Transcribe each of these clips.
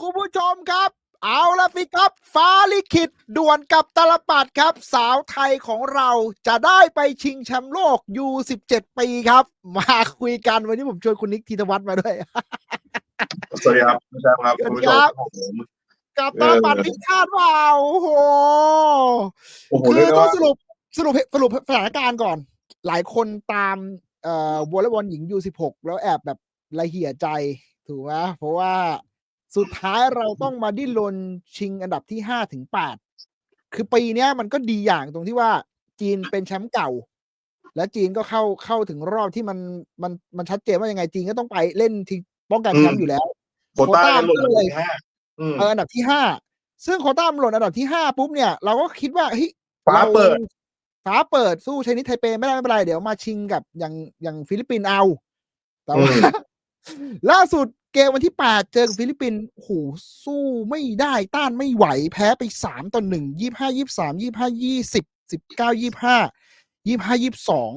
คุณผู้ชมครับ เอาละสิครับ ฟ้าลิขิตด่วนกับตลปัดครับ สาวไทยของเราจะได้ไปชิงแชมป์โลกยู17 ปีครับ มาคุยกันวันนี้ผมชวนคุณนิกธีธวัฒน์มาด้วย สวัสดีครับคุณแชมป์ครับสวัสคุณดีผู้ชครัมบครับผมกับตลปัดพิฆาตว่าโอ้โหโอ้โหคืเรียอกได้ต้อว่างสรุปสรุปสรุปสถานการณ์ก่อน หลายคนตามเอ่อวอลเลย์บอลหญิงยู16แล้วแอบแบบละเหี่ยใจถูกไหมเพราะว่า สุดท้ายเราต้องมาดิ้นรนชิงอันดับที่ห้าถึงแปดคือปีเนี้ยมันก็ดีอย่างตรงที่ว่าจีนเป็นแชมป์เก่า และจีนก็เข้าเข้าถึงรอบที่มันมันมันชัดเจนว่ายังไงจีนก็ต้องไปเล่นที่ป้องกันแชมป์อยู่แล้วโควต้าโควต้าหล่นก็เลเลยยห้าอืมเอออันดับที่ห้าซึ่งโควต้ามันหล่นอันดับที่ห้าปุ๊บเนี่ยเราก็คิดว่าเฮ้ยฟ้าเราเปิดฟ้าเปิดสู้ไชนิสไทเปไม่ได้ไม่เป็นไรเดี๋ยวมาชิงกับอย่างอย่างฟิลิปปินส์เอา แต่ว่าล่าสุด เกมวันที่แปดเจอกับฟิลิปปินส์โอ้โหสู้ไม่ได้ต้านไม่ไหวแพ้ไปสามต่อหนึ่งยี่ห้ายี่สามยี่ห้ายี่สิบสิบเก้ายี่ห้ายี่ห้ายี่สอง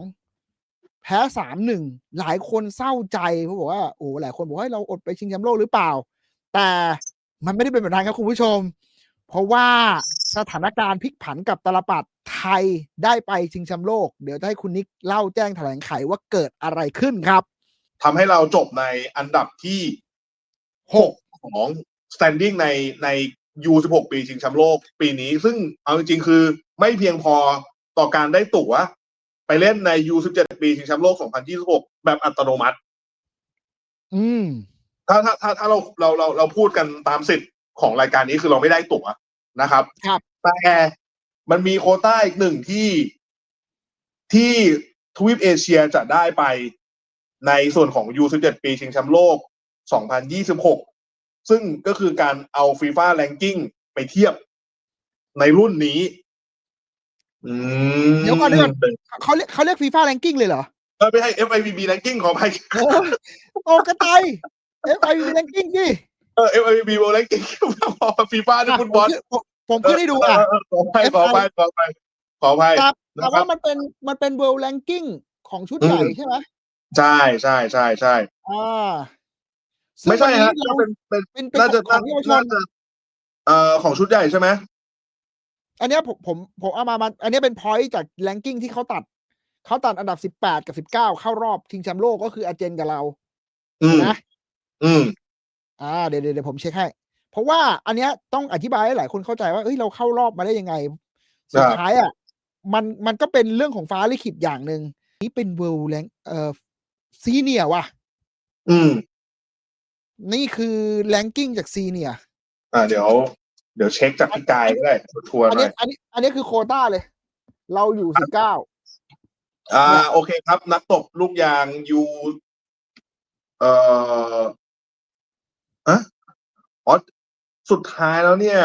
แพ้สามหนึ่งหลายคนเศร้าใจเพราะบอกว่าโอ้หลายคนบอกว่าเราอดไปชิงแชมป์โลกหรือเปล่า แต่มันไม่ได้เป็นแบบนั้นครับคุณผู้ชม เพราะว่าสถานการณ์พลิกผันกับตลปัดไทยได้ไปชิงแชมป์โลก เดี๋ยวจะให้คุณนิกเล่าแจ้งแถลงไขว่าเกิดอะไรขึ้นครับทำให้เราจบในอันดับที่ หกของ standing ในใน U16 ปีชิงแชมป์โลกปีนี้ ซึ่งเอาจริงๆคือไม่เพียงพอต่อการได้ตั๋ว ไปเล่นใน U17 ปีชิงแชมป์โลก2026แบบอัตโนมัติ อืม ถ้าถ้าถ้าถ้าเราเราเราเราพูดกันตามสิทธิ์ของรายการนี้คือเราไม่ได้ตั๋วนะครับ ครับ แต่มันมีโควต้าอีกหนึ่งที่ที่ทวีปเอเชียจะได้ไปในส่วนของ U17 ปีชิงแชมป์โลก 2026 ซึ่งก็คือการเอาฟีฟ่าแ a งกิ้งไปเทียบในรุ่นนี้อืมเดี๋ยวก่อนเดี๋ยวก่อนเขาเรียกเขาเรียกฟีฟ่าแรงกิ้งเลยเหรอเออไม่ใช่ FIVB ranking ขอไปโอ้โอ้กระต่ายเอฟไอวีแรงกิ้งดิเออ FIVB World ranking พอฟีฟ่าที่ฟุตบอลผมผมขึ้นให้ดูอะเออเออขอไปขอไปขอไปขอไปครับแต่นะคว่ารับมันเป็นมันเป็นเวิลด์แรงกิ้งของชุดใหญ่อืมใช่ไหมใช่ใช่ใช่ใช่อ่า ไม่ใช่ฮะซึ่งก็วันเป็นี้นเป็นเป็นเป็นน่าจะของเยาวชน น่าจะเอ่อของชุดใหญ่ใช่ไหมอันเนี้ยผมผมผมเอามามาอันเนี้ยเป็นพอยต์จากแรงกิ้งที่เขาตัด เขาตัดอันดับสิบแปดกับสิบเก้าเข้ารอบชิงแชมป์โลกก็คืออาร์เจนกับเราอืมนะ อืม อ่าเดี๋ยวเดี๋ยวเดี๋ยวผมเช็คให้ เพราะว่าอันเนี้ยต้องอธิบายให้หลายคนเข้าใจว่าเอ้ยเราเข้ารอบมาได้ยังไง สุดครับท้ายอะมันมันก็เป็นเรื่องของฟ้าลิขิตอย่างหนึ่งนี่เป็นเวิลด์แรงเอ่อซีเนียว่ะ อืม นี่คือแรงกิ้งจากซีเนียอ่าเดี๋ยว เดี๋ยวเช็คจากพี่กายก็ได้ทัวร์อันหน่นี้อยอันนี้ อันนี้คือโควต้าเลย เราอยู่สิบเก้าอ่า โอเคครับ นักตบลูกยางยูเอ่ออะอ๋อสุดท้ายแล้วเนี่ย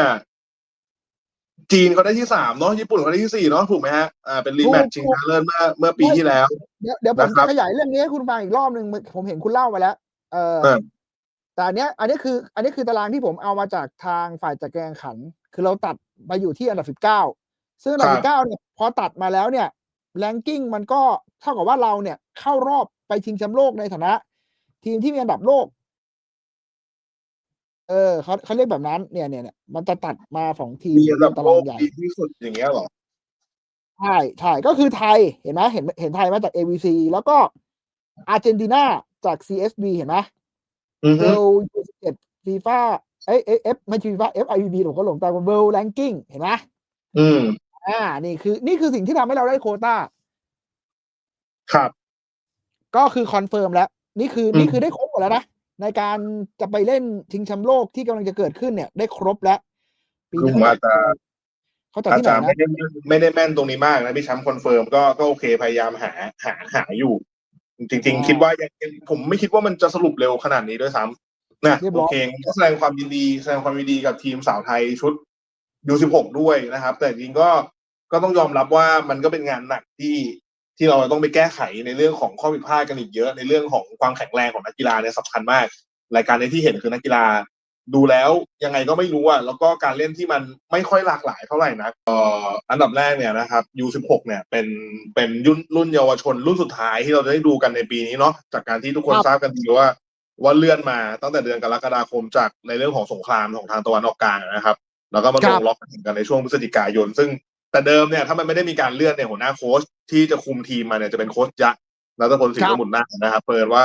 จีนเขาได้ที่สามเนาะญี่ปุ่นเขาได้ที่สี่เนาะถูกไหมฮะอ่าเป็นรีแมตช์ชิงชนะเลิศเมื่อเมื่อปีที่แล้ว เดี๋ยวเดี๋ยวผมนะครัจะบขยายเรื่องนี้ให้คุณฟังอีกรอบหนึ่งผมเห็นคุณเล่ามาแล้ว เออเออ แต่อันเนี้ยอันนี้คืออันนี้คือตารางที่ผมเอามาจากทางฝ่ายจัดการแข่งขัน คือเราตัดมาอยู่ที่อันดับสิบเก้าซึ่งอันดับสิบเก้าเนี่ยพอตัดมาแล้วเนี่ยแรงกิ้งมันก็เท่ากับว่าเราเนี่ยเข้ารอบไปชิงแชมป์โลกในฐานะ ทีมที่มีอันดับโลก เออเขาเขาเรียกแบบนั้น เนี่ยเนี่ยเนี่ยมันจะตัดมาสองทีมมีอันดับตาโลรางกใหญ่ดีที่สุดอย่างเงี้ยเหรอใช่ใช่ก็คือไทยเห็นไหมเห็นเห็นไทยมาจาก AVC แล้วก็อาร์เจนตินาจาก CSB เห็นไหมอือ เวฮึลยูสิบเอ็ดฟีฟ่าเอ้เอฟไม่ใช่ฟีฟ่า FIVB ผมก็หลงตามเวลแรงกิ้งเห็นไหมอืมอ่า นี่คือ นี่คือสิ่งที่ทำให้เราได้โควต้า ครับ ก็คือคอนเฟิร์มแล้ว นี่คืออืมนี่คือได้ครบหมดแล้วนะ ในการจะไปเล่นชิงแชมป์โลกที่กำลังจะเกิดขึ้นเนี่ย ได้ครบแล้ว ปีลุนี้งอาจจะเขาจัดอาที่จไหนจะไม่นะได้ไม่ได้แม่นตรงนี้มากนะพี่แชมป์คอนเฟิร์มก็ก็โอเคพยายามหาหาหาอยู่ จริง ๆ คิดว่ายังยังผมไม่คิดว่ามันจะสรุปเร็วขนาดนี้ด้วยซ้ำนะเรียบโอร้อยเคก็แสดงความยินดีแสดงความยินดีกับทีมสาวไทยชุดยูสิบหกด้วยนะครับ แต่จริงๆก็ก็ต้องยอมรับว่ามันก็เป็นงานหนักที่ที่เราต้องไปแก้ไขในเรื่องของข้อผิดพลาดกันอีกเยอะในเรื่องของความแข็งแรงของนักกีฬาเนี่ยสำคัญมาก รายการนี้ที่เห็นคือนักกีฬา ดูแล้วยังไงก็ไม่รู้อะแล้วก็การเล่นที่มันไม่ค่อยหลากหลายเท่าไหร่นะเอ่ออันดับแรกเนี่ยนะครับ U16 เนี่ยเป็นเป็นรุ่นรุ่นเยาวชนรุ่นสุดท้ายที่เราจะได้ดูกันในปีนี้เนาะจากการที่ทุกคนครับทราบกันดีว่าว่าเลื่อนมาตั้งแต่เดือนกรกฎาคมจากในเรื่องของสงครามของทางตะวันออกกลางนะครับ แล้วก็มาลงล็อกกันในช่วงพฤศจิกายน ซึ่งแต่เดิมเนี่ยถ้ามันไม่ได้มีการเลื่อนเนี่ยหัวหน้าโค้ชที่จะคุมทีมมาเนี่ยจะเป็นโค้ชยักษ์รัตพลศรีสมุทรนาคนะครับเปิดว่า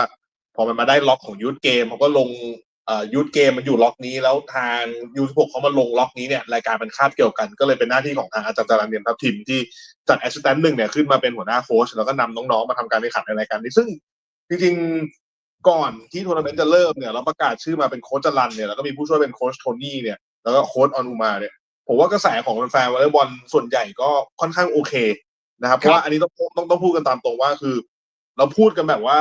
พอมันมาได้ล็อกของยูทเกมเขาก็ลงเอ่อ ยูทเกมมันอยู่ล็อกนี้แล้วทางยูทหกเขามาลงล็อกนี้เนี่ยรายการมันคาบเกี่ยวกัน ก็เลยเป็นหน้าที่ของทางอาจารย์จารันเนียมทัพทิมที่จัดแอสซิสแตนต์หนึ่งเนี่ยขึ้นมาเป็นหัวหน้าโค้ชแล้วก็นำน้องๆมาทำการแข่งขันในรายการนี้ซึ่งจริงๆก่อนที่ทัวร์นาเมนต์จะเริ่มเนี่ยเราประกาศชื่อมาเป็นโค้ชจารันเนี่ยแล้วก็มีผู้ช่วยเป็นโค้ชโทนี่เนี่ยแล้วก็โค้ชออนุมาเนี่ยผมว่ากระแสของแฟนวอลเลย์บอลส่วนใหญ่ก็ค่อนข้างโอเคนะครับเพราะว่าอันนี้ต้องต้องต้องพูดกันตามตรงว่าคือ เราพูดกันแบบว่า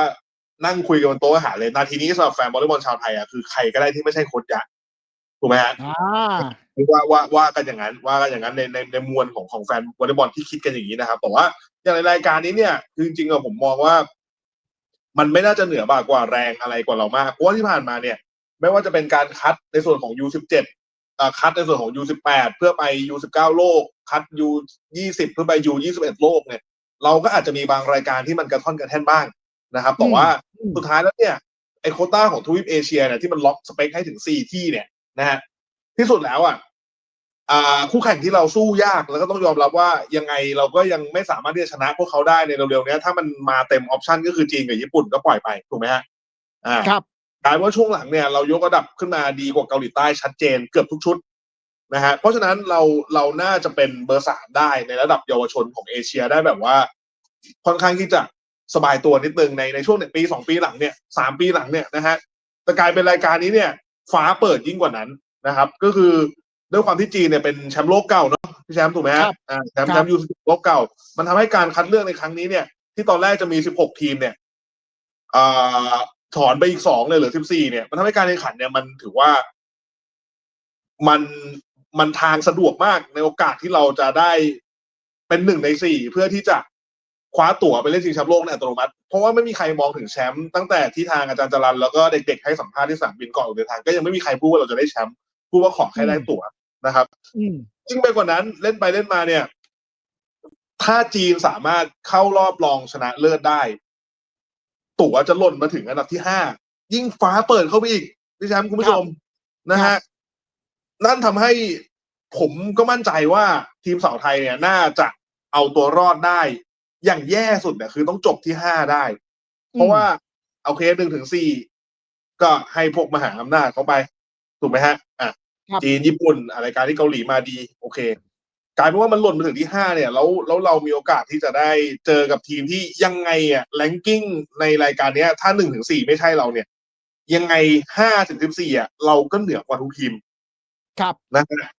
นั่งคุยกันบนโต๊ะอาหารเลย นาทีนี้สำหรับแฟนบอลเลย์บอลชาวไทยอะคือใครก็ได้ที่ไม่ใช่โค้ชยักษ์ถูกไหมฮะอ่าว่าว่าว่ากันอย่างนั้น ว่ากันอย่างนั้นในในในมวลของของแฟนวอลเลย์บอลที่คิดกันอย่างนี้นะครับแต่ว่าอย่างในรายการนี้เนี่ยคือจริงๆอะผมมองว่า มันไม่น่าจะเหนือบากว่าแรงอะไรกว่าเรามากเพราะว่าที่ผ่านมาเนี่ย ไม่ว่าจะเป็นการคัดในส่วนของ U17 อ่าคัดในส่วนของ U18 เพื่อไป U19 โลก คัด U20 เพื่อไป U21 โลกเนี่ย เราก็อาจจะมีบางรายการที่มันกระท่อนกระแท่นบ้าง นะครับแต่ว่าอืมสุดท้ายแล้วเนี่ยไอโควต้าของทวีปเอเชียเนี่ยที่มันล็อกสเปคให้ถึงสี่ที่เนี่ยนะฮะที่สุดแล้วอะอ่าคู่แข่งที่เราสู้ยากแล้วก็ต้องยอมรับว่ายังไงเราก็ยังไม่สามารถที่จะชนะพวกเขาได้ในเร็วๆเนี้ยถ้ามันมาเต็มออปชันก็คือจีนกับญี่ปุ่นก็ปล่อยไปถูกไหมฮะอ่าครับกลายเป็นว่าช่วงหลังเนี่ยเรายกระดับขึ้นมาดีกว่าเกาหลีใต้ชัดเจนเกือบทุกชุดนะฮะเพราะฉะนั้นเราเราน่าจะเป็นเบอร์สามได้ในระดับเยาวชนของเอเชียได้แบบว่า ค่อนข้างที่จะ สบายตัวนิดนึงในในช่วงเนี่ยปีสองปีหลังเนี่ยสามปีหลังเนี่ยนะฮะแต่กลายเป็นรายการนี้เนี่ย ฟ้าเปิดยิ่งกว่านั้นนะครับ ก็คือด้วยความที่จีนเนี่ยเป็นแชมป์โลกเก่าเนาะพี่แชมป์ถูกไหมครัฮะบอ่าแชมป์คแชรับมป์ยูโลกเก่า มันทำให้การคัดเลือกในครั้งนี้เนี่ย ที่ตอนแรกจะมีสิบหกทีมเนี่ยอ่าถอนไปอีกสองเลยเหลือสิบสี่เนี่ย มันทำให้การแข่งขันเนี่ยมันถือว่ามันมันทางสะดวกมากในโอกาสที่เราจะได้เป็นหนึ่งในสี่เพื่อที่จะ คว้าตั๋วไปเล่นชิงแชมป์โลกในอัตโนมัติ เพราะว่าไม่มีใครมองถึงแชมป์ตั้งแต่ที่ทางอาจารย์จรันแล้วก็เด็กๆให้สัมภาษณ์ที่สนามบินก่อนออกเดินทางก็ยังไม่มีใครพูดว่าเราจะได้แชมป์พูดว่าขอแค่ได้ตั๋วนะครับอืมยิ่งไปกว่านั้นเล่นไปเล่นมาเนี่ย ถ้าจีนสามารถเข้ารอบรองชนะเลิศได้ ตั๋วจะหล่นมาถึงอันดับที่ห้ายิ่งฟ้าเปิดเข้าไปอีกพี่แชมป์คุณผู้ชมนะครัฮะบนั่นทำให้ผมก็มั่นใจว่าทีมสาวไทยเนี่ย น่าจะเอาตัวรอดได้ อย่างแย่สุดเนี่ยคือต้องจบที่ห้าได้ เพราะว่าโอเคหนึ่งถึงสี่ก็ให้พวกมหาอำนาจเขาไป ถูกไหมฮะอะครับจีนญี่ปุ่นอะไรการที่เกาหลีมาดี โอเค กลายเป็นว่ามันหล่นมาถึงที่ห้าเนี่ยแล้วแล้วเรามีโอกาสที่จะได้เจอกับทีมที่ยังไงอะแรงกิ้งในรายการเนี้ย ถ้าหนึ่งถึงสี่ไม่ใช่เราเนี่ย ยังไงห้าถึงสิบสี่อะเราก็เหนือกว่าทุกทีม ครับนะฮะ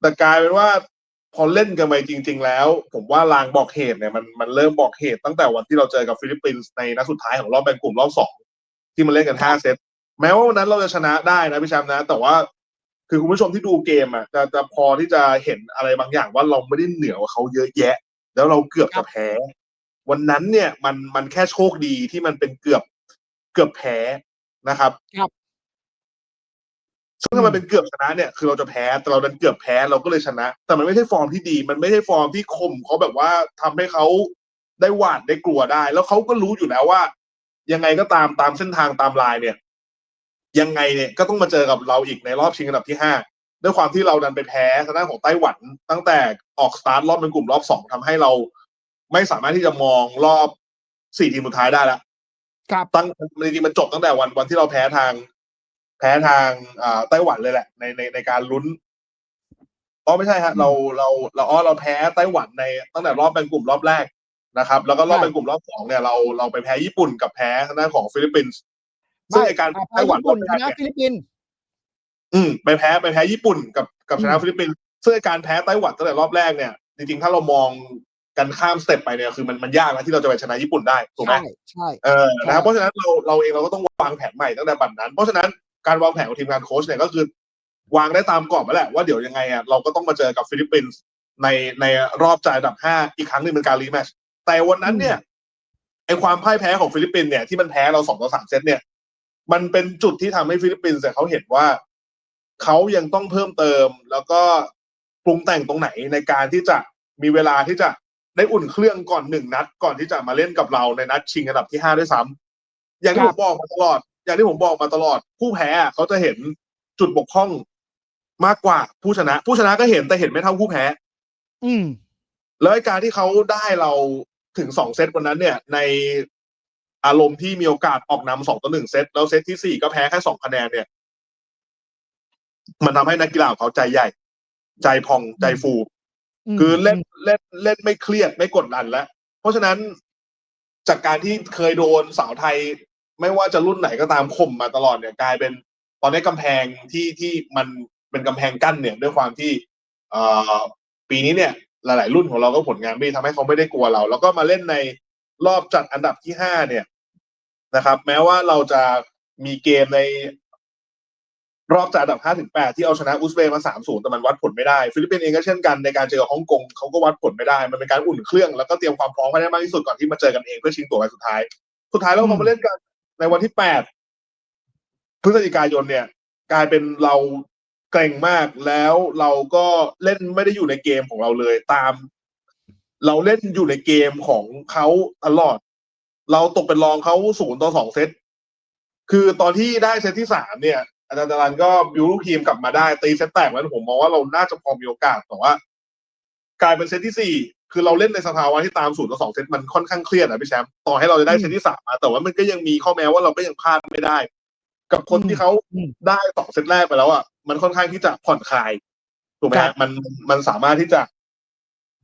แต่กลายเป็นว่า พอเล่นกันไปจริง ๆ แล้ว ผมว่าลางบอกเหตุเนี่ยมันมันเริ่มบอกเหตุตั้งแต่วันที่เราเจอกับฟิลิปปินส์ในนัดสุดท้ายของรอบแบ่งกลุ่มรอบสองที่มันเล่นกันห้าเซตแม้ว่าวันนั้นเราจะชนะได้นะพี่แชมป์นะ แต่ว่าคือคุณผู้ชมที่ดูเกมอะจะจะพอที่จะเห็นอะไรบางอย่างว่าเราไม่ได้เหนือกว่าเขาเยอะแยะ แล้วเราเกือบครัจะบแพ้ วันนั้นเนี่ยมันมันแค่โชคดีที่มันเป็นเกือบเกือบแพ้นะครับครับ ซึ่งถ้ามันเป็นเกือบชนะเนี่ยคือเราจะแพ้แต่เราดันเกือบแพ้เราก็เลยชนะ แต่มันไม่ใช่ฟอร์มที่ดี มันไม่ใช่ฟอร์มที่ข่มเขาแบบว่าทำให้เขาได้หวาดได้กลัวได้ แล้วเขาก็รู้อยู่แล้วว่า ยังไงก็ตามตามเส้นทางตามลายเนี่ย ยังไงเนี่ยก็ต้องมาเจอกับเราอีกในรอบชิงอันดับที่ห้าด้วยความที่เราดันไปแพ้ทางด้านของไต้หวัน ตั้งแต่ออกสตาร์ทรอบเป็นกลุ่มรอบสองทำให้เรา ไม่สามารถที่จะมองรอบสี่ทีมสุดท้ายได้แล้วครับตั้งจริงๆมันจบตั้งแต่วันวันที่เราแพ้ทาง แพ้ทางอ่าไต้หวันเลยแหละ ในในในการลุ้นอ๋อไม่ใช่ฮะเราเราเราอ๋อเราแพ้ไต้หวันในตั้งแต่รอบแบ่งกลุ่มรอบแรกนะครับ แล้วก็รอบใช่แบ่งกลุ่มรอบสองเนี่ยเราเราไปแพ้ญี่ปุ่นกับแพ้ทางด้านของฟิลิปปินส์ซึ่งในการอ่ไต้หวันญี่ปุ่นรอบชแรกนะเนี่ยฟิลิปปินส์อืมไปแพ้ไปแพ้ญี่ปุ่นกับกับชนะอืมฟิลิปปินส์ซึ่งในการแพ้ไต้หวันตั้งแต่รอบแรกเนี่ย จริงๆ ถ้าเรามองกันข้ามสเต็ปไปเนี่ยคือมันมันยากนะที่เราจะไปชนะญี่ปุ่นได้ถูกไหมใช่ใช่เออใช่นะครับเพราะฉะนั้นเราเราเองเราก็ต้องวางแผนใหม่ตั้งแต่บัดนั้น เพราะฉะนั้น การวางแผนของทีมงานโค้ชเนี่ยก็คือ วางได้ตามกรอบมาแหละว่าเดี๋ยวยังไงอะเราก็ต้องมาเจอกับฟิลิปปินส์ในในรอบจ่ายอันดับห้าอีกครั้งหนึ่งเป็นการรีแมตช์แต่วันนั้นเนี่ยไอความพ่ายแพ้ของฟิลิปปินส์เนี่ยที่มันแพ้เราสองต่อสามเซตเนี่ยมันเป็นจุดที่ทำให้ฟิลิปปินส์เนี่ยเขาเห็นว่าเขายังต้องเพิ่มเติม แล้วก็ปรุงแต่งตรงไหนในการที่จะมีเวลาที่จะได้อุ่นเครื่องก่อนหนึ่งนัด ก่อนที่จะมาเล่นกับเราในนัดชิงอันดับที่ห้าด้วยซ้ำอย่างที่คผรับมบอกมาตลอด อย่างที่ผมบอกมาตลอด ผู้แพ้อะเขาจะเห็นจุดบกพร่องมากกว่าผู้ชนะ ผู้ชนะก็เห็นแต่เห็นไม่เท่าผู้แพ้ อืมแล้วไอ้การที่เขาได้เราถึงสองเซตวันนั้นเนี่ย ในอารมณ์ที่มีโอกาสออกนำสองต่อหนึ่งเซตแล้วเซตที่สี่ก็แพ้แค่สองคะแนนเนี่ย มันทำให้นักกีฬาของเขาใจใหญ่ ใจพองใจฟู คือเล่นเล่นเล่นไม่เครียดไม่กดดันแล้ว เพราะฉะนั้นจากการที่เคยโดนสาวไทย ไม่ว่าจะรุ่นไหนก็ตามข่มมาตลอดเนี่ยกลายเป็นตอนนี้กำแพงที่ที่มันเป็นกำแพงกั้นเนี่ยด้วยความที่เอ่อปีนี้เนี่ยหลาย ๆ รุ่นของเราก็ผลงานไม่ดีทำให้เขาไม่ได้กลัวเรา แล้วก็มาเล่นในรอบจัดอันดับที่ห้าเนี่ยนะครับ แม้ว่าเราจะมีเกมในรอบจากอันดับ5ถึง8ที่เอาชนะอุซเบย์มา3-0แต่มันวัดผลไม่ได้ ฟิลิปปินส์เองก็เช่นกันในการเจอกับฮ่องกงเขาก็วัดผลไม่ได้ มันเป็นการอุ่นเครื่องแล้วก็เตรียมความพร้อมให้ได้มากที่สุดก่อนที่มาเจอกันเองเพื่อชิงตั๋วใบสุดท้าย สุดท้ายแล้วพอมาเล่นกัน ในวันที่8พฤศจิกายนเนี่ย กลายเป็นเราเกรงมากแล้วเราก็เล่นไม่ได้อยู่ในเกมของเราเลยตาม เราเล่นอยู่ในเกมของเขาตลอด เราตกเป็นรองเขาศูนย์ต่อสองเซตคือตอนที่ได้เซตที่สามเนี่ย อาจารย์จรันก็บิวลูกทีมกลับมาได้ตีเซตแตกแล้วผมมองว่าเราน่าจะพอมีโอกาสแต่ว่า กลายเป็นเซตที่สี่ คือเราเล่นในสภาวะที่ตามศูนย์ต่อสองเซตมันค่อนข้างเครียดอะพี่แชมป์ต่อให้เราจะได้เซตที่สามมาแต่ว่ามันก็ยังมีข้อแม้ว่าเราก็ยังพลาดไม่ได้ กับคนที่เขาได้สองเซตแรกไปแล้วอะมันค่อนข้างที่จะผ่อนคลายถูกไหมครัฮะบมันมันสามารถที่จะ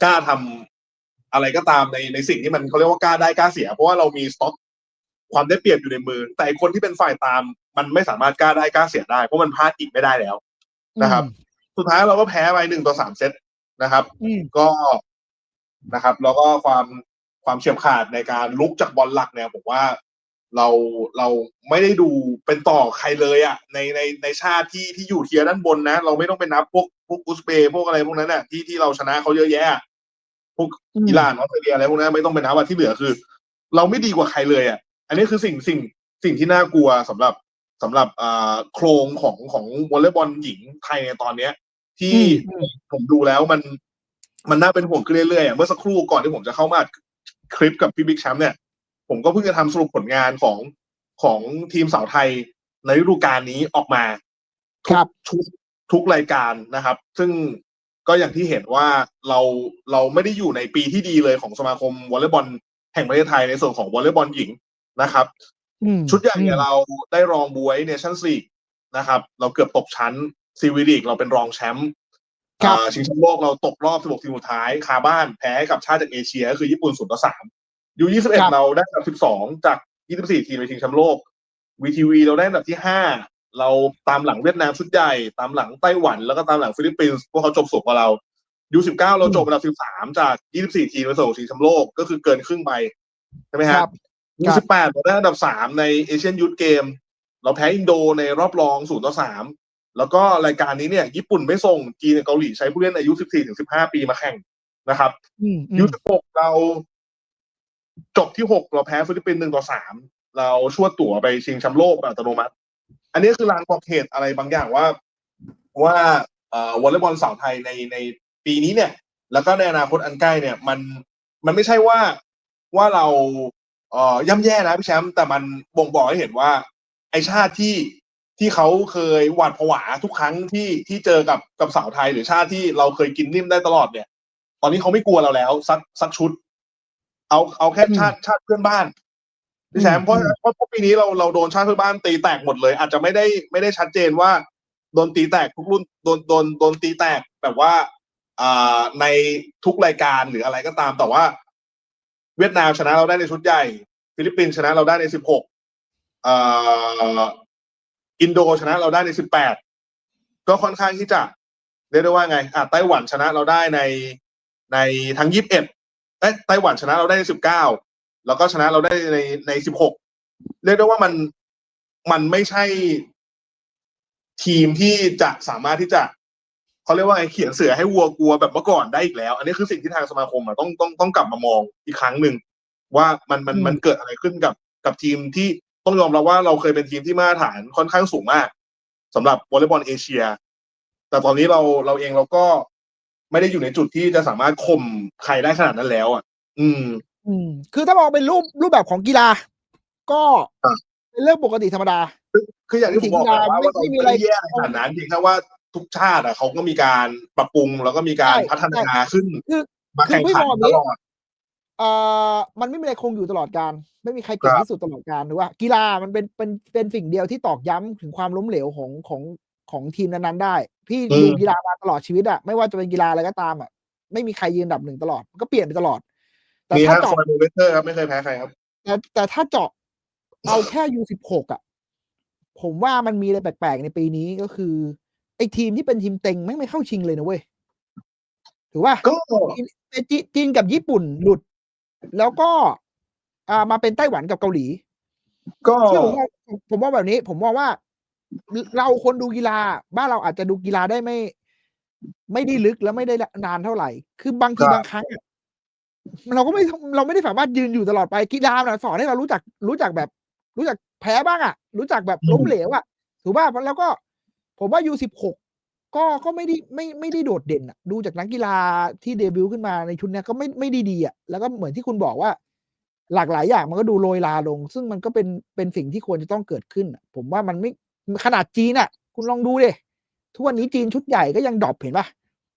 กล้าทำอะไรก็ตามในในสิ่งที่มันเขาเรียกว่ากล้าได้กล้าเสีย เพราะว่าเรามีสต็อกความได้เปรียบอยู่ในมือ แต่ไอ้คนที่เป็นฝ่ายตาม มันไม่สามารถกล้าได้กล้าเสียได้ เพราะมันพลาดอีกไม่ได้แล้วนะครับ สุดท้ายเราก็แพ้ไปหนึ่งต่อสามเซตนะครับอืมก็ นะครับ แล้วก็ความความเฉียบขาดในการลุกจากบอลหลักเนี่ยผมว่าเราเราไม่ได้ดูเป็นต่อใครเลยอะ่ะในในในชาติที่ที่อยู่เทียร์ด้านบนนะ เราไม่ต้องไปนับพวกพวกอุซเบย์พวกอะไรพวกนั้นน่ะที่ที่เราชนะเขาเยอะแยะ พวกอืมอิหร่านออสเตรเลียอะไรพวกนั้นไม่ต้องไปนับว่าที่เหลือคือ เราไม่ดีกว่าใครเลยอะ่ะ อันนี้คือสิ่งสิ่งสิ่งที่น่ากลัวสำหรับสำหรับอ่าโครงของของวอลเลย์บอลหญิงไทยในตอนเนี้ย ที่อืมผมดูแล้วมัน มันน่าเป็นห่วงขึ้นเรื่อยๆอะเมื่อสักครู่ก่อนที่ผมจะเข้ามาอัดคลิปกับพี่บิ๊กแชมป์เนี่ย ผมก็เพิ่งจะทำสรุปผลงานของของทีมสาวไทยในฤดูกาลนี้ออกมาครับทุกทุกรายการนะครับ ซึ่งก็อย่างที่เห็นว่าเราเราไม่ได้อยู่ในปีที่ดีเลยของสมาคมวอลเลย์บอลแห่งประเทศไทยในส่วนของวอลเลย์บอลหญิงนะครับอืมชุดใหญ่เนี่ยเราได้รองบวยเนชั่นซีกนะครับ เราเกือบตกชั้นซีวีลีกเราเป็นรองแชมป์ครับอ่า ชิงแชมป์โลกเราตกรอบ 16 ทีมสุดท้ายคาบ้านแพ้ให้กับชาติจากเอเชีย ก็คือญี่ปุ่น 0 ต่อ 3 ยูครับ21 เราได้อันดับ 12 จาก 24 ทีมในชิงแชมป์โลกวีทีวีเราได้อันดับที่ 5 เราตามหลังเวียดนามชุดใหญ่ ตามหลังไต้หวัน แล้วก็ตามหลังฟิลิปปินส์พวกเขาจบสูงกว่าเรายู19 เราจบอันดับ 13 จาก 24 ทีมในส่วนชิงแชมป์โลกก็คือเกินครึ่งไปใช่ไหมคครัรับบยูสิบแปดเราได้อันดับสามในเอเชียนยูทเกมเราแพ้อินโดในรอบรองศูนย์ต่อสาม แล้วก็รายการนี้เนี่ยญี่ปุ่นไม่ส่งจีนกับเกาหลีใช้ผู้เล่นอายุสิบสี่ถึงสิบห้าปีมาแข่งนะครับอืมอืยูมสิบหกเราจบที่หกเราแพ้ฟิลิปปินส์หนึ่งต่อสามเราชวดตั๋วไปชิงแชมป์โลกแบบอัตโนมัติ อันนี้คือลางบอกเหตุอะไรบางอย่างว่าว่าเอ่อวอลเลย์บอลสาวไทยในในปีนี้เนี่ย แล้วก็ในอนาคตอันใกล้เนี่ย มันมันไม่ใช่ว่าว่าเราเอ่อย่ำแย่นะพี่แชมป์แต่มันบ่งบอกให้เห็นว่า ไอชาติที่ ที่เขาเคยหวาดผวาทุกครั้งที่ที่เจอกับกับสาวไทยหรือชาติที่เราเคยกินนิ่มได้ตลอดเนี่ย ตอนนี้เขาไม่กลัวเราแล้วสักสักชุด เอาเอาแค่อืมชาติชาติเพื่อนบ้านพี่แชมป์เพราะอืมเพราะเพราะปีนี้เราเราโดนชาติเพื่อนบ้านตีแตกหมดเลย อาจจะไม่ได้ไม่ได้ชัดเจนว่าโดนตีแตกทุกรุ่นโดนโดนโดนตีแตกแบบว่าอ่าในทุกรายการหรืออะไรก็ตามแต่ว่า เวียดนามชนะเราได้ในชุดใหญ่ ฟิลิปปินส์ชนะเราได้ในสิบหกอ่า อินโดชนะเราได้ในสิบแปดก็ค่อนข้างที่จะเรียกได้ว่าไงอะไต้หวันชนะเราได้ในในทั้งยี่สิบเอ็ดเอ้ไต้หวันชนะเราได้ในสิบเก้าแล้วก็ชนะเราได้ในในสิบหกเรียกได้ว่ามันมันไม่ใช่ทีมที่จะสามารถที่จะเขาเรียกว่าไงเขียนเสือให้วัวกลัวแบบเมื่อก่อนได้อีกแล้ว อันนี้คือสิ่งที่ทางสมาคมอะต้องต้องต้องกลับมามองอีกครั้งหนึ่งว่ามันมันมันเกิดอะไรขึ้นกับกับทีมที่ ต้องยอมรับว่าเราเคยเป็นทีมที่มาตรฐานค่อนข้างสูงมากสำหรับวอลเลย์บอลเอเชีย แต่ตอนนี้เราเราเองเราก็ไม่ได้อยู่ในจุดที่จะสามารถข่มใครได้ขนาดนั้นแล้ว อะ อืม อืม คือถ้ามองเป็นรูปรูปแบบของกีฬา ก็ครับเป็นเรื่องปกติธรรมดา คืออย่างที่ผมบอกจริงๆว่าไม่ว่าเราไม่มีไม่อะไรได้แย่ขนาดนั้นเพียงแค่ว่าทุกชาติอะเขาก็มีการปรับปรุงแล้วก็มีการใช่พัฒนาขึ้นคือมาคือแข่งไม่ขันมองตนี้ลอด เอ่อมันไม่มีอะไรคงอยู่ตลอดการ ไม่มีใครเก่งครับที่สุดตลอดการหรือว่ากีฬามันเป็นเป็นเป็นสิ่งเดียวที่ตอกย้ำถึงความล้มเหลวของของของทีมนั้นๆได้ พี่อืมดูกีฬามาตลอดชีวิตอะไม่ว่าจะเป็นกีฬาอะไรก็ตามอะไม่มีใครยืนอันดับหนึ่งตลอดมันก็เปลี่ยนไปตลอด แต่มีถ้าฮะเจาะคอยดูเวเตอร์ครับไม่เคยแพ้ใครครับ แต่แต่ถ้าเจาะเอาแค่ยูสิบหกอะผมว่ามันมีอะไรแปลกๆในปีนี้ก็คือ ไอ้ทีมที่เป็นทีมเต็งไม่งไม่เข้าชิงเลยนะเว้ยถือว่าก็จีนจีนกับญี่ปุ่นหลุด แล้วก็อ่ามาเป็นไต้หวันกับเกาหลี ก็ซึ่งผมว่าผมว่าแบบนี้ ผมว่าว่า เราคนดูกีฬา บ้านเราอาจจะดูกีฬาได้ไม่ ไม่ได้ลึกและไม่ได้นานเท่าไหร่ คือบางทีบางครั้งอะเราก็ไม่เราไม่ได้สามารถยืนอยู่ตลอดไปกีฬาน่ะสอนให้เรารู้จักรู้จักแบบ รู้จักแพ้บ้างอะรู้จักแบบล้มเหลวอะถูกป่ะแล้วก็ ผมว่ายูสิบหก ก็ก็ไม่ได้ไม่ไม่ได้โดดเด่นอะดูจากนักกีฬาที่เดบิวต์ขึ้นมาในชุดเนี้ยก็ไม่ไม่ได้ดีอะแล้วก็เหมือนที่คุณบอกว่า หลากหลายอย่างมันก็ดูโรยลาลง ซึ่งมันก็เป็นเป็นสิ่งที่ควรจะต้องเกิดขึ้นอะผมว่ามันไม่ขนาดจีนอะคุณลองดูดิทุกวันนี้จีนชุดใหญ่ก็ยังดรอปเห็นปะ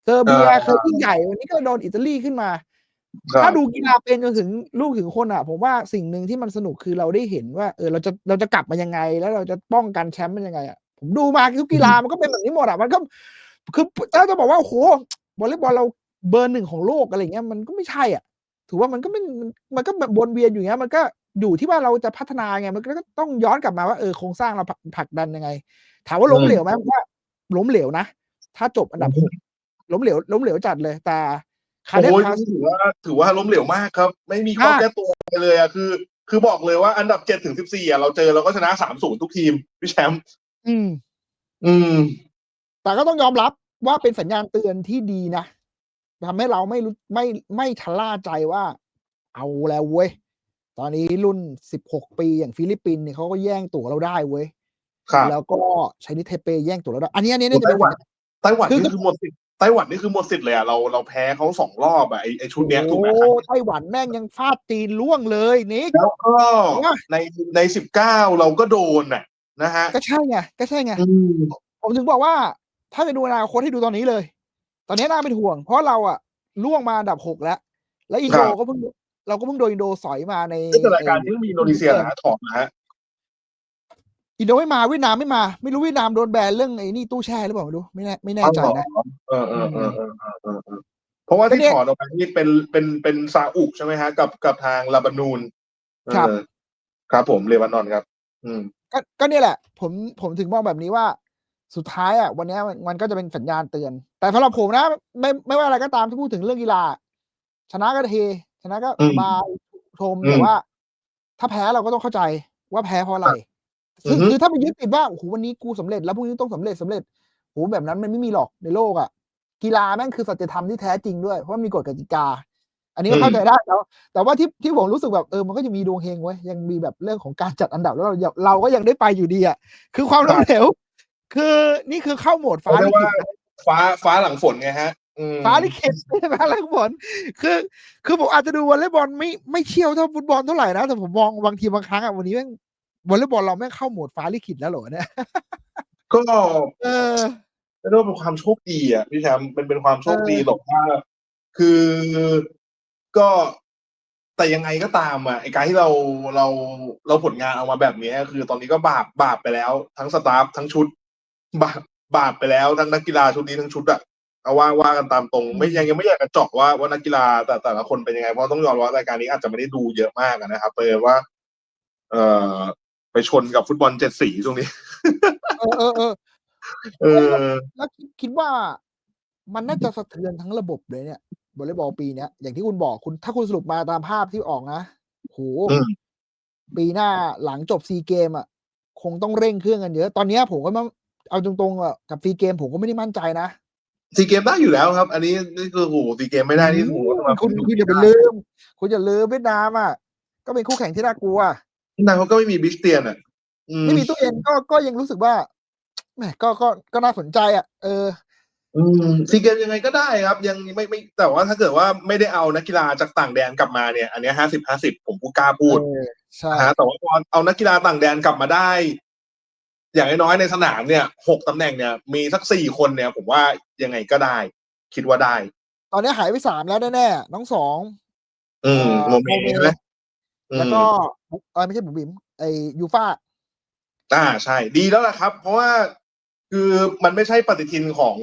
เซอร์เบียเคยยิ่งใหญ่วันนี้ก็โดนอิตาลีขึ้นมาครับถ้าดูกีฬาเป็นจนถึงลูกถึงคนอะ ผมว่าสิ่งหนึ่งที่มันสนุกคือเราได้เห็นว่าเออเราจะเราจะกลับมายังไง แล้วเราจะป้องกันแชมป์มันยังไงอะ ผมดูมาทุกกีฬามันก็เป็นแบบนี้หมดอะมันก็คือถ้าจะบอกว่าโอ้โหวอลเลย์บอลเราเบอร์หนึ่งของโลกอะไรเงี้ยมันก็ไม่ใช่อะ ถือว่ามันก็ไม่มันมันก็แบบวนเวียนอยู่อย่างเงี้ยมันก็อยู่ที่ว่าเราจะพัฒนาไงมันก็ต้องย้อนกลับมาว่าเออโครงสร้างเราผลักผลักดันยังไง ถามว่าล้มเหลวไหมผมว่าล้มเหลวนะ ถ้าจบอันดับหกล้มเหลวล้มเหลวจัดเลย แต่คาเดนโอ้ยพาสถือว่าถือว่าล้มเหลวมากครับ ไม่มีข้อมากแก้ตัวอะไรเลยอะคือ คือบอกเลยว่าอันดับเจ็ดถึงสิบสี่อะเราเจอเราก็ชนะสามศูนย์ทุกทีมพี่แชมป์ อืม อืม แต่ก็ต้องยอมรับว่าเป็นสัญญาณเตือนที่ดีนะทำให้เราไม่รู้ไม่ไม่ชะล่าใจว่า เอาแล้วเว้ย ตอนนี้รุ่น 16 ปีอย่างฟิลิปปินส์เนี่ยเขาก็แย่งตั๋วเราได้เว้ย ครับแล้วก็ไชนีสเทเปแย่งตั๋วเราได้ อันนี้อันนี้น่าจะเป็นไต้หวันไต้หวันคือนี่คือหมดสิทธิ์ไต้หวันนี่คือหมดสิทธิ์เลยอะเราเราแพ้เขาสองรอบอะไอไอชุดเนี้ยถูกไหมโอ้ครับไต้หวันแม่งยังฟาดจีนล่วงเลยนิก แล้วก็ว่าในในสิบเก้าเราก็โดนน่ะ นะฮะก็ใช่ไงก็ใช่ไงอืมผมถึงบอกว่า ถ้าจะดูอนาคตให้ดูตอนนี้เลย ตอนนี้น่าเป็นห่วง เพราะเราอะล่วงมาอันดับหกแล้ว แล้วอินโดก็เพิ่งเราก็เพิ่งโดนอินโดสอยมาในแต่รายการที่มีอินโดนีเซียนะถอดนะฮะอินโดไม่มาเวียดนามไม่มา ไม่รู้เวียดนามโดนแบนเรื่องไอ้นี่ตู้แช่หรือเปล่าไม่รู้ไม่แน่ไม่แน่ใจนะเออเออเออเออเออเออเออเพราะว่าที่ก็เนี่ยถอดออกมานี่เป็นเป็นเป็นซาอุใช่ไหมฮะ กับกับทางลาบานูนครับเออครับผมเลบานอนครับ อืม ก็ก็เนี่ยแหละ ผมผมถึงมองแบบนี้ว่า สุดท้ายอะวันเนี้ยมันมันก็จะเป็นสัญญาณเตือน แต่สำหรับผมนะ ไม่ไม่ว่าอะไรก็ตามที่พูดถึงเรื่องกีฬา ชนะก็เท ชนะก็อืมบายชมอืมแต่ว่า ถ้าแพ้เราก็ต้องเข้าใจว่าแพ้เพราะอะไรคืออือฮึคือถ้าไปยึดติดว่าโอ้โหวันนี้กูสำเร็จแล้วพรุ่งนี้ต้องสำเร็จสำเร็จโอ้โหแบบนั้นมันไม่มีหรอกในโลกอะกีฬาแม่งคือสัจธรรมที่แท้จริงด้วยเพราะว่ามีกฎกติกา อันนี้ก็เข้าใจได้แล้วแต่ว่าที่ที่ผมรู้สึกแบบเออมันก็จะมีดวงเฮงไว้ยยังมีแบบเรื่องของการจัดอันดับแล้วเรายังเราก็ยังได้ไปอยู่ดีอะคือความล้มเหลวคือนี่คือเข้าโหมดฟ้าเขาเรีลิยกว่าขิตนะฟ้าฟ้าหลังฝนไงฮะอืมฟ้าลิขิตไม่ใช่ฟ้าหลังฝนคือ คือผมอาจจะดูวอลเลย์บอลไม่ไม่เชี่ยวเท่าฟุตบอลเท่าไหร่นะแต่ผมมองบางทีบางครั้งอะวันนี้แม่งวอลเลย์บอลเราแม่งเข้าโหมดฟ้าลิขิตแล้วเหรอเนี่ยก็เออเรียกว่าเป็นความโชคดีอะพี่แชมป์มันเป็นความโชคดีเออหรอกว่า คือ ก็แต่ยังไงก็ตามอะไอการที่เราเราเราผลงานออกมาแบบเนี้ยคือตอนนี้ก็บาปบาปไปแล้ว ทั้งสตาฟทั้งชุด บาปบาปไปแล้วทั้งนักกีฬาชุดนี้ทั้งชุดอะเอาว่าว่ากันตามตรง ไม่ยังยังไม่อยากจะเจาะว่าว่านักกีฬาแต่แต่ละคนเป็นยังไงเพราะต้องยอมรับว่ารายการนี้อาจจะไม่ได้ดูเยอะมากอะนะครับเลยว่า เอ่อไปชนกับฟุตบอลเจ็ดสีช่วงนี้ เออเออเออเออ แล้วคิดคิดว่ามันน่าจะสะเทือนทั้งระบบเลยเนี่ย วอลเลย์บอลปีเนี้ยอย่างที่คุณบอกคุณถ้าคุณสรุปมาตามภาพที่ออกนะโหอืมปีหน้าหลังจบซีเกมอะ คงต้องเร่งเครื่องกันเยอะ ตอนเนี้ยผมก็มาเอาตรงๆอะกับซีเกมผมก็ไม่ได้มั่นใจนะซีเกมได้อยู่แล้วครับ อันนี้นี่คือโหซีเกมไม่ได้นี่โหสำหรับคุณคุณอย่าไปลืมคุณอย่าลืมเวียดนามอะก็เป็นคู่แข่งที่น่ากลัวนายเขาก็ไม่มีบิสเตียนอะอืมไม่มีตู้เย็นก็ก็ยังรู้สึกว่าแหมก็ก็ก็น่าสนใจอะเออ อืมซีเกมยังไงก็ได้ครับ ยังไม่ไม่แต่ว่าถ้าเกิดว่าไม่ได้เอานักกีฬาจากต่างแดนกลับมาเนี่ย อันเนี้ห้าสิบห้าสิบผมพูดกล้าพูดเออใช่นะฮะแต่ว่าพอเอานักกีฬาต่างแดนกลับมาได้ อย่างน้อยๆในสนามเนี่ยหกตำแหน่งเนี่ย มีสักสี่คนเนี่ย ผมว่ายังไงก็ได้ คิดว่าได้ ตอนนี้หายไปสามแล้วแน่ๆน้องสองอืมเอ่อโมเมใช่ไหมอืมแล้วก็บุ๊เออไม่ใช่บุ๋มบิ๋มไอยูฟ่าอ่าใช่ ดีแล้วล่ะครับ เพราะว่า คือมันไม่ใช่ปฏิทินของ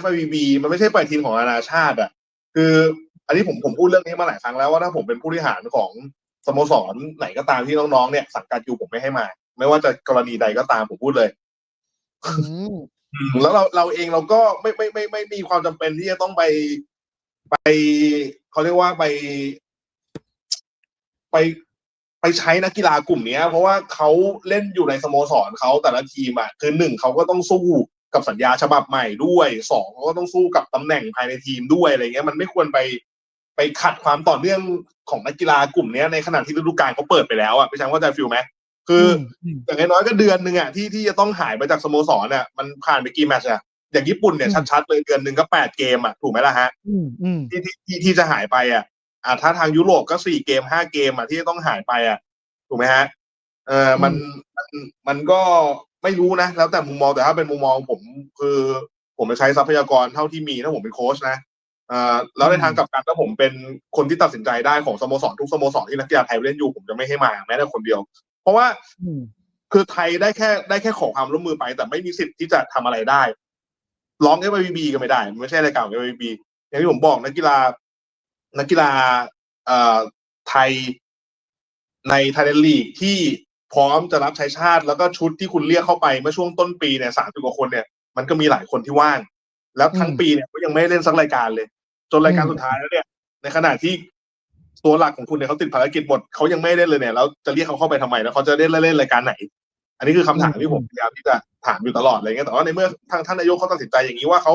FIVB มันไม่ใช่ปฏิทินของนานาชาติอะ คืออันนี้ผมผมพูดเรื่องนี้มาหลายครั้งแล้วว่าถ้าผมเป็นผู้บริหารของสโมสรไหนก็ตามที่น้องๆเนี่ยสังกัดอยู่ผมไม่ให้มา ไม่ว่าจะกรณีใดก็ตามผมพูดเลยอืมอืมแล้วเราเราเองเราก็ไม่ไม่ไม่ไม่มีความจำเป็นที่จะต้องไปไปเขาเรียกว่าไป ไป ไปใช้นักกีฬากลุ่มเนี้ย เพราะว่าเขาเล่นอยู่ในสโมสรเขาแต่ละทีมอะคือหนึ่งเขาก็ต้องสู้กับสัญญาฉบับใหม่ด้วยสองเขาก็ต้องสู้กับตำแหน่งภายในทีมด้วยอะไรเงี้ยมันไม่ควรไปไปขัดความต่อเนื่องของนักกีฬากลุ่มเนี้ยในขณะที่ฤดูกาลเขาเปิดไปแล้วอะพี่ช้างเข้าใจฟิลไหมคืออมอย่างน้อยๆก็เดือนหนึ่งอะที่ที่จะต้องหายไปจากสโมสรอะมันผ่านไปกี่แมตช์อะอย่างญี่ปุ่นเนี่ยอืมชัดๆเลยเดือนหนึ่งก็แปดเกมอะถูกไหมล่ะฮะอืมอืมที่ที่ที่ที่จะหายไปอะ อ่าถ้าทางยุโรปก็สี่เกมห้าเกมอะที่จะต้องหายไปอะถูกไหมฮะ เออมันมันมันก็ไม่รู้นะ แล้วแต่มุมมองแต่ถ้าเป็นมุมมองผมคือผมจะใช้ทรัพยากรเท่าที่มีถ้าผมเป็นโค้ชนะเอ่อแล้วในทางกลับกันถ้าผมเป็นคนที่ตัดสินใจได้ของสโมสรทุกสโมสรที่นักกีฬาไทยเล่นอยู่ผมจะไม่ให้มาแม้แต่คนเดียว เพราะว่าอืมคือไทยได้แค่ได้แค่ขอความร่วมมือไป แต่ไม่มีสิทธิ์ที่จะทำอะไรได้ ร้อง f อ b ก็ไม่ได้มันไม่ใช่รายการของ f อ b อย่างที่ผมบอกนักกีฬา นักกีฬาไทยในไทยแลนด์ลีกที่พร้อมจะรับใช้ชาติ แล้วก็ชุดที่คุณเรียกเข้าไปเมื่อช่วงต้นปีเนี่ยสามสิบกว่าคนเนี่ยมันก็มีหลายคนที่ว่าง แล้วทั้งปีเนี่ยก็ยังไม่ได้เล่นสักรายการเลย จนรายการสุดท้ายแล้วเนี่ย ในขณะที่ตัวหลักของคุณเนี่ยเขาติดภารกิจหมดเขายังไม่ได้เลยเนี่ยแล้วจะเรียกเขาเข้าไปทำไมแล้วเขาจะได้เล่นรายการไหน อันนี้คือคำถามที่ผมพยายามที่จะถามอยู่ตลอดอะไรเงี้ยแต่ว่าในเมื่อทางท่านนายกเขาตัดสินใจอย่างนี้ว่าเขา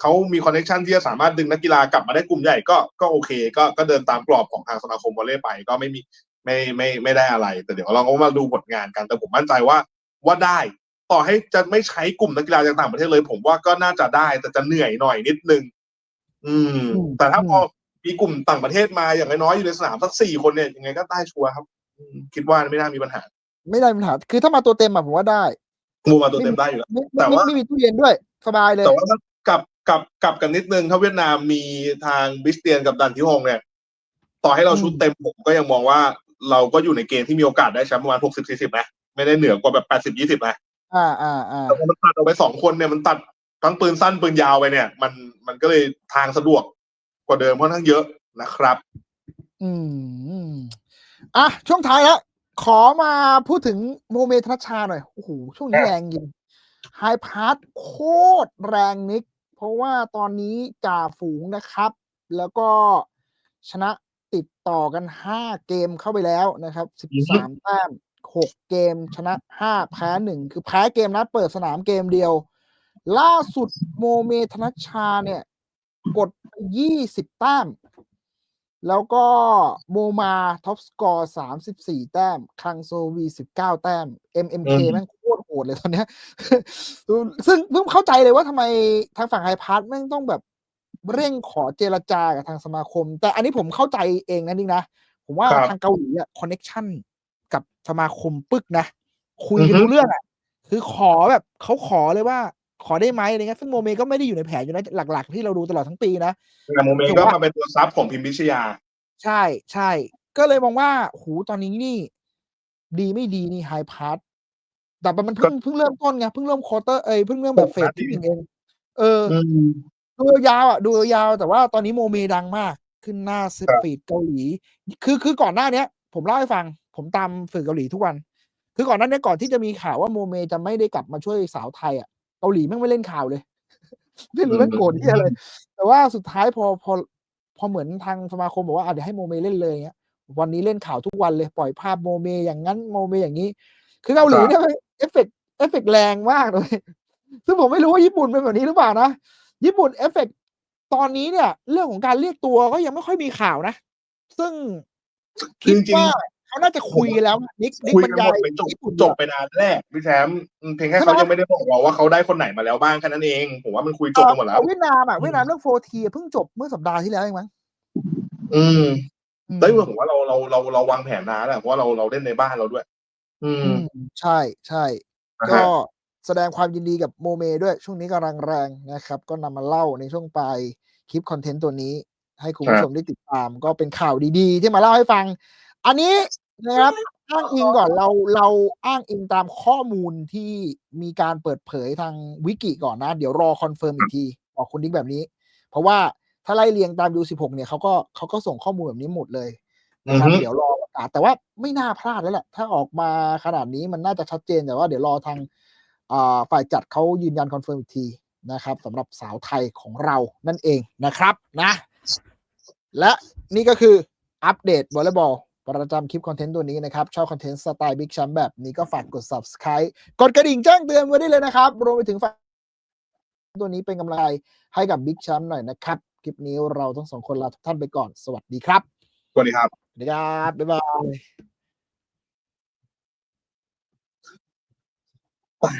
เขามีคอนเนคชันที่จะสามารถดึงนักกีฬากลับมาได้กลุ่มใหญ่ก็ก็โอเค ก็ก็เดินตามกรอบของทางสมาคมวอลเลย์ไปก็ไม่มีไม่ไม่ไม่ได้อะไร แต่เดี๋ยวเราก็มาดูผลงานกันแต่ผมมั่นใจว่าว่าได้ต่อให้จะไม่ใช้กลุ่มนักกีฬาจากต่างประเทศเลย ผมว่าก็น่าจะได้ แต่จะเหนื่อยหน่อยนิดนึง อืมอืมแต่ถ้าอืมพอมีกลุ่มต่างประเทศมาอย่างน้อยๆอยู่ในสนามสักสี่คนเนี่ยยังไงก็ได้ชัวร์ครับอืมคิดว่าไม่น่ามีปัญหา ไม่ได้ปัญหา คือถ้ามาตัวเต็มอะผมว่าได้งูมาตัวเต็มได้อยู่แล้วไม่แต่ไม่ว่าไม่มีตู้เย็นด้วย สบายเลย แต่ว่าถ้ากลับ กลับกลับกันนิดนึง ถ้าเวียดนามมีทางบิสเตียนกับดันทิฮงเนี่ย ต่อให้เราชุดเต็มผมก็ยังมองว่าเราก็อยู่ในเกณฑ์ที่มีโอกาสได้แชมป์ประมาณหกสิบสี่สิบนะ ไม่ได้เหนือกว่าแบบแปดสิบยี่สิบนะอ่าอ่าอ่าแต่พอมันตัดออกไปสองคนเนี่ยมันตัดทั้งปืนสั้นปืนยาวไปเนี่ย มันมันก็เลยทางสะดวกกว่าเดิมค่อนข้างเยอะนะครับ อืมอะช่วงท้ายแล้วขอมาพูดถึงโมเมธนชชาหน่อย โอ้โห ช่วงนี้ครับแรงจริงไฮพาร์ตโคตรแรงนิก เพราะว่าตอนนี้จ่าฝูงนะครับ แล้วก็ชนะติดต่อกันห้าเกมเข้าไปแล้วนะครับสิบสามแต้มหกเกมชนะห้าแพ้หนึ่งคือแพ้เกมนัดเปิดสนามเกมเดียว ล่าสุดโมเมธนชชาเนี่ย กดไปยี่สิบแต้ม แล้วก็โมมาท็อปสกอร์สามสิบสี่แต้ม คังโซวีสิบเก้าแต้ม MMK อืมแม่งโคตร โหดเลยตอนเนี้ยซึ่งเพิ่งเข้าใจเลยว่าทำไมทางฝั่งไฮพาร์ทแม่งต้องแบบเร่งขอเจรจากับทางสมาคม แต่อันนี้ผมเข้าใจเองนะนี่นะผมว่าครับทางเกาหลีอะคอนเน็ชันกับสมาคมปึกนะ คุยกันอือฮึรู้เรื่องอะคือขอแบบเขาขอเลยว่าขอได้ไหมอะไรเงี้ยซึ่งโมเมก็ไม่ได้อยู่ในแผนอยู่นะหลัก ๆ ที่เราดูตลอดทั้งปีนะแต่โมเมนต์ก็มาเป็นตัวซับของพิมพิชยา ใช่ใช่ ก็เลยมองว่า หูตอนนี้นี่ ดีไม่ดีนี่ไฮพาร์ต แต่มันเพิ่งเพิ่งเริ่มต้นไงเพิ่งเริ่มควอเตอร์เอ้ยเพิ่งเริ่มแบบเฟสที่หนึ่งเองเอออืมดูยาวๆอะดูยาวๆแต่ว่าตอนนี้โมเมดังมาก ขึ้นหน้าครับฟีดเกาหลี คือคือก่อนหน้าเนี้ย ผมเล่าให้ฟัง ผมตามสื่อเกาหลีทุกวัน คือก่อนหน้าเนี้ยก่อนที่จะมีข่าวว่าโมเมจะไม่ได้กลับมาช่วยสาวไทยอะเกาหลีแม่งไม่เล่นข่าวเลยไม่รู้แม่งโกรธที่อะไรแต่ว่าสุดท้ายพอพอพอเหมือนทางสมาคมบอกว่าอะเดี๋ยวให้โมเมเล่นเลยเงี้ยวันนี้เล่นข่าวทุกวันเลยปล่อยภาพโมเมอย่างนั้นโมเมอย่างนี้ คือเกาหลีครับเนี่ยมัน เอฟเฟกต์เอฟเฟกต์แรงมากเลย ซึ่งผมไม่รู้ว่าญี่ปุ่นเป็นแบบนี้หรือเปล่านะ ญี่ปุ่นเอฟเฟกต์ตอนนี้เนี่ย เรื่องของการเรียกตัวก็ยังไม่ค่อยมีข่าวนะ ซึ่งคือคิดจริงๆว่าเขาน่าจะคุยกันแล้วนะนิกนิกคุยบรรกันยาหมยดไปจบญี่ปุ่นจบไปนานแรกพี่แชมป์อืมเพียงแค่ใช่ไหมเขายังไม่ได้บอกเราว่าเขาได้คนไหนมาแล้วบ้างแค่นั้นเอง ผมว่ามันคุยจบไปหมดแล้วเอ่อเวียดนามอะเวียดนามเรื่องโฟทีเพิ่งจบเมื่อสัปดาห์ที่แล้วเองมั้งอืมได้เมื่อผมว่าเราเราเราเราวางแผนนานแล้วเพราะว่าเราเราเล่นในบ้านเราด้วย อืม อืม ใช่ ใช่นะก็ฮะแสดงความยินดีกับโมเมด้วย ช่วงนี้กำลังแรงนะครับ ก็นำมาเล่าในช่วงปลายคลิปคอนเทนต์ตัวนี้ ให้คุณผู้ชมได้ติดตาม ก็เป็นข่าวดี ๆ ที่มาเล่าให้ฟัง อันนี้นะครับ อ้างอิงก่อน เรา เราอ้างอิงตามข้อมูลที่มีการเปิดเผยทางวิกิก่อนนะ เดี๋ยวรอคอนเฟิร์มอีกที บอกคุณดิ๊กแบบนี้ เพราะว่าถ้าไล่เรียงตาม U16 เนี่ย เขาก็ เขาก็ส่งข้อมูลแบบนี้หมดเลย นะครับอือฮึเดี๋ยวรอประกาศแต่ว่าไม่น่าพลาดแล้วแหละ ถ้าออกมาขนาดนี้มันน่าจะชัดเจนแต่ว่าเดี๋ยวรอทางอ่าฝ่ายจัดเขายืนยันคอนเฟิร์มอีกทีนะครับสำหรับสาวไทยของเรานั่นเองนะครับนะ และนี่ก็คืออัปเดตวอลเลย์บอลประจำคลิปคอนเทนต์ตัวนี้นะครับ ชอบคอนเทนต์สไตล์บิ๊กแชมป์แบบนี้ก็ฝากกด subscribe กดกระดิ่งแจ้งเตือนไว้ได้เลยนะครับ รวมไปถึงฝากตัวนี้เป็นกำลังใจให้กับบิ๊กแชมป์หน่อยนะครับ คลิปนี้เราทั้งสองคนลาทุกท่านไปก่อน สวัสดีครับ สวัสดีครับ สวั